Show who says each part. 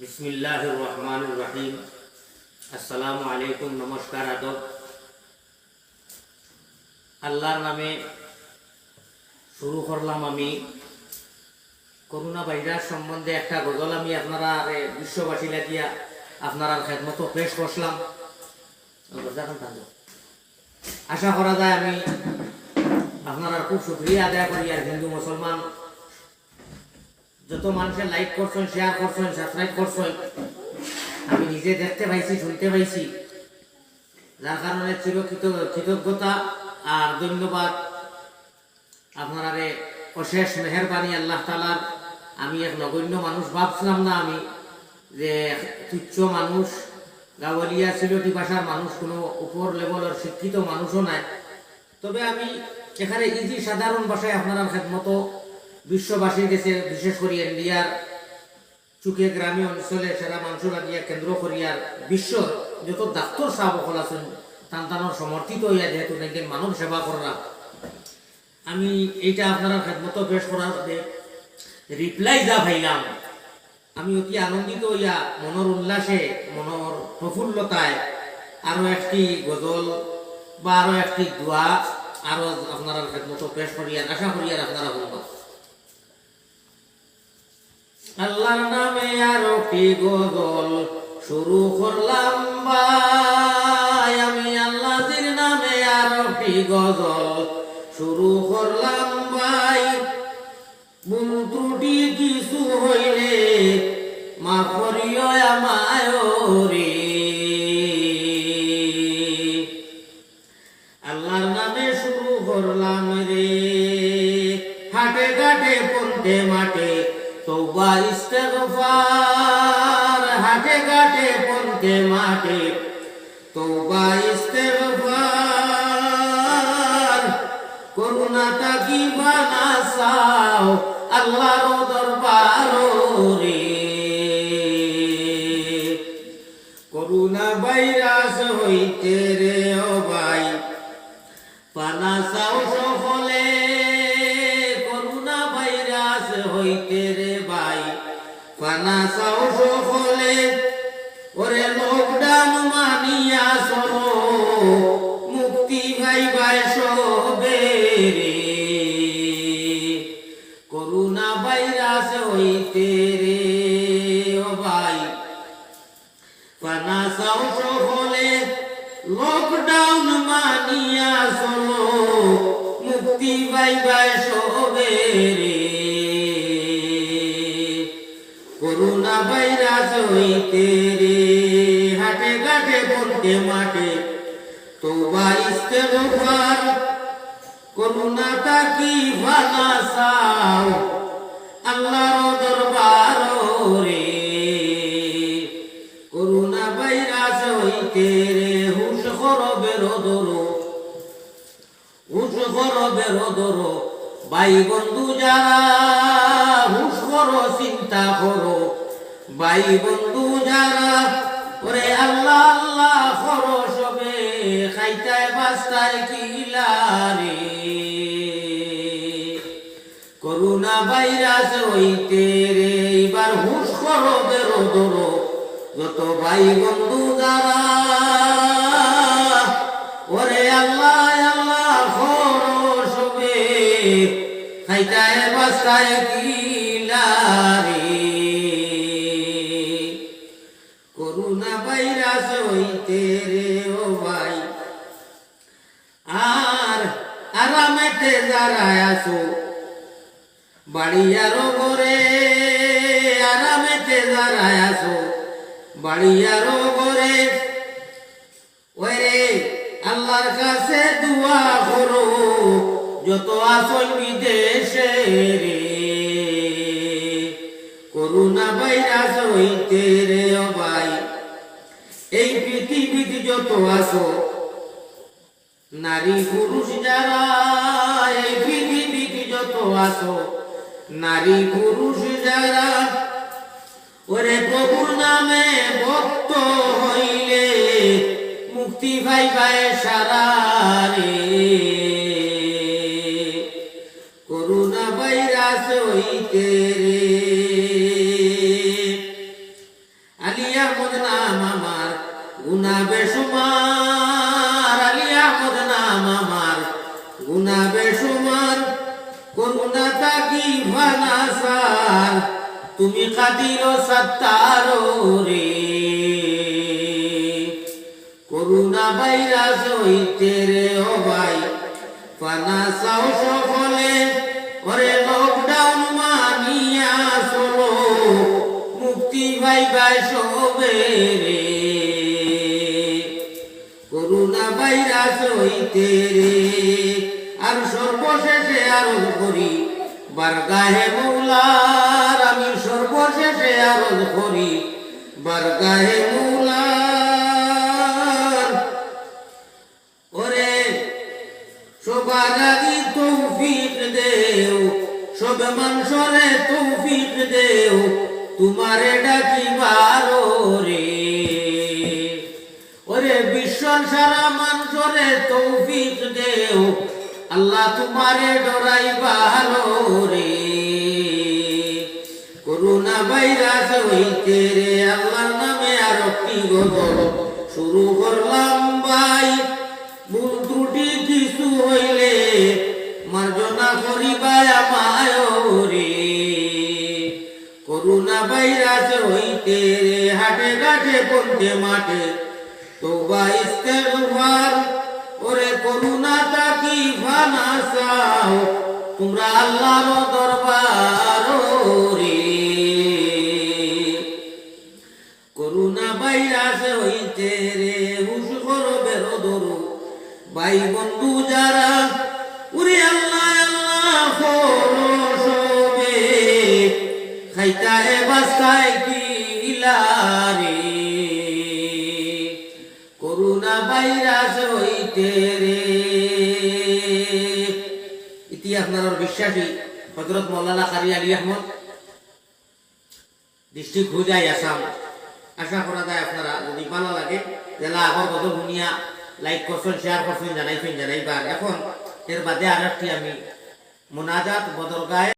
Speaker 1: বিসমিল্লাহ রহমান রাহিম আসসালামু আলাইকুম নমস্কার, আদব। আল্লাহর নামে শুরু করলাম আমি। করোনা ভাইরাস সম্বন্ধে একটা গজল আমি আপনারা বিশ্ববাসী লাগিয়া আপনারা খেদমতো পেশ করলাম আশা করা যায় আমি আপনারা খুব শুক্রিয়া আদায় করি, আর হিন্দু মুসলমান যত মানুষের লাইক করছেন শেয়ার করছেন সাবস্ক্রাইব করছেন, আমি নিজে দেখতে পাইছি, শুনতে পাইছি। যার কারণে চির কৃত- কৃতজ্ঞতা আর ধন্যবাদ। আপনারা অশেষ মেহরবানি আল্লাহ তালার আমি এক নগণ্য মানুষ, ভাবছিলাম না আমি যে তুচ্ছ মানুষ গাওয়ালিয়া সিলটি ভাষার মানুষ, কোনো উপর লেভেলের শিক্ষিত মানুষও নাই। তবে আমি এখানে ইজি সাধারণ ভাষায় আপনারা খেদমতো বিশ্ববাসীর কাছে বিশেষ করে ইন্ডিয়ার চুকে গ্রামীণ অঞ্চলে সেরা মাংস লাগিয়া কেন্দ্র করিয়ার বিশ্বর যত ডাক্তার সাহেব সকল আছেন তান্তানোর সমর্থিত হইয়া যেহেতু নাকি মানব সেবা করা আমি এইটা আপনারা খেদমত পেশ করার রিপ্লাই যা ভাইলাম। আমি অতি আনন্দিত হইয়া মনের উল্লাসে মনের প্রফুল্লতায় আরও একটি গজল বা আরও একটি দোয়া আরও আপনারা খেদমত পেশ করিয়া আশা করিয়ার আপনারা বলবা আল্লাহর নামে আরও কি গজল? শুরু করলাম ভাই, আমি আল্লাহর নামে আরও কি গজল? শুরু করলাম ভাই ভুল ত্রুটি কিছু হইলে মা করিও আমায় আল্লাহর নামে শুরু করলাম রে। হাটে ঘাটে, পন্থে মাঠে তৌবা ইস্তেগফার, হাটে ঘাটে পন্থে মাঠে। তৌবা ইস্তেগফার করুণা তাকি বানাসাও আল্লাহর দরবার? রে করুণা ভাইরাস হইতে চাও সকলে লকডাউন মানিয়া চলো, মুক্তি বাই বাই সবে রে। করোনা ভাইরাস হইতে রে, হাটে ঘাটে বলতে মাঠে তোবা ইস্তেগফার করুণা তাকি চাও, আল্লাহর দরবার রে। ভাই বন্ধু যারা হুশ করো, চিন্তা করো। ভাই বন্ধু যারা, ওরে আল্লাহ আল্লাহ করো সবে। খাইতায় বাস্তায় কিলারে করোনা ভাইরাস হইতে রে এবার হুশ করো, বেরো দরো যত ভাই বন্ধু যারা খাইতায় বাস্তায় কিলারে করোনা ভাইরাস হইতে রে ও ভাই। আর আরামেতে যারা আসো বাড়িয়ারো ঘরে আরামেতে যারা আসো বাড়িয়ারো ঘরে। ওরে আল্লাহর কাছে দোয়া করো, যত আসল বিদেশে রে। করুণা ভাইরাস হইতে রে ভাই এই পৃথিবীতে যত আসো নারী পুরুষ যারা, এই পৃথিবীতে যত আসো নারী পুরুষ যারা, ওরে প্রভুর নামে ভক্ত হইলে মুক্তি ভাই ভাই সারা রে। বেসুমার করুণা তাকি ভানাসার তুমি কাদির সত্তার রে করুণা ভাইরাস হইতে রে ও ভাই পানাসাও সকলে ওরে লকডাউন মানিয়া চলো, মুক্তি ভাই ভাই সবে রে। করুণা ভাইরাস হইতে রে আর সর্বশেষে আরোধ করি। বারগাহে মৌলার, আমি সর্বশেষে আরোধ করি। বারগাহে মৌলার, ওরে সবার আগে তৌফিক দেও, সব মানুষরে তৌফিক দেও, তোমারে ডাকিবার রে। ওরে বিশ্ব সারা মানুষরে তৌফিক দেও আল্লাহ তোমারে ডরাই ভালো রে। করুণা ভাইরাস হইতে রে, আল্লাহর নামে আর গজল শুরু করলাম ভাই, ভুল ত্রুটি কিছু হইলে মার্জনা করিবা আমায় রে। করুণা ভাইরাস হইতে রে, হাটে ঘাটে পন্থে মাঠে, তোবা ইস্তেগফার করুণা তাকি ফানা চাও। তোমরা আল্লাহর দরবার। রে করুণা ভাইরাস হইতে রে, হুশ করো বেরো ধরো ভাই বন্ধু যারা, উরে আল্লাহ আল্লাহ করো সবে। খাইতা এ বাস্তায় কি রে। করুণা ভাইরাস হইতে রে বিশ্বাসী হজরত মৌলানা কারি আহমদ। ডিস্ট্রিক্ট হুজাই আসাম। আশা করা যায় আপনারা যদি ভালো লাগে জেলা আগর কত শুনিয়া লাইক করছেন শেয়ার করছেন, জানাইছেন, জানাইবার। এখন এর বাদে আর একটি আমি মোনাজাত বদরগায়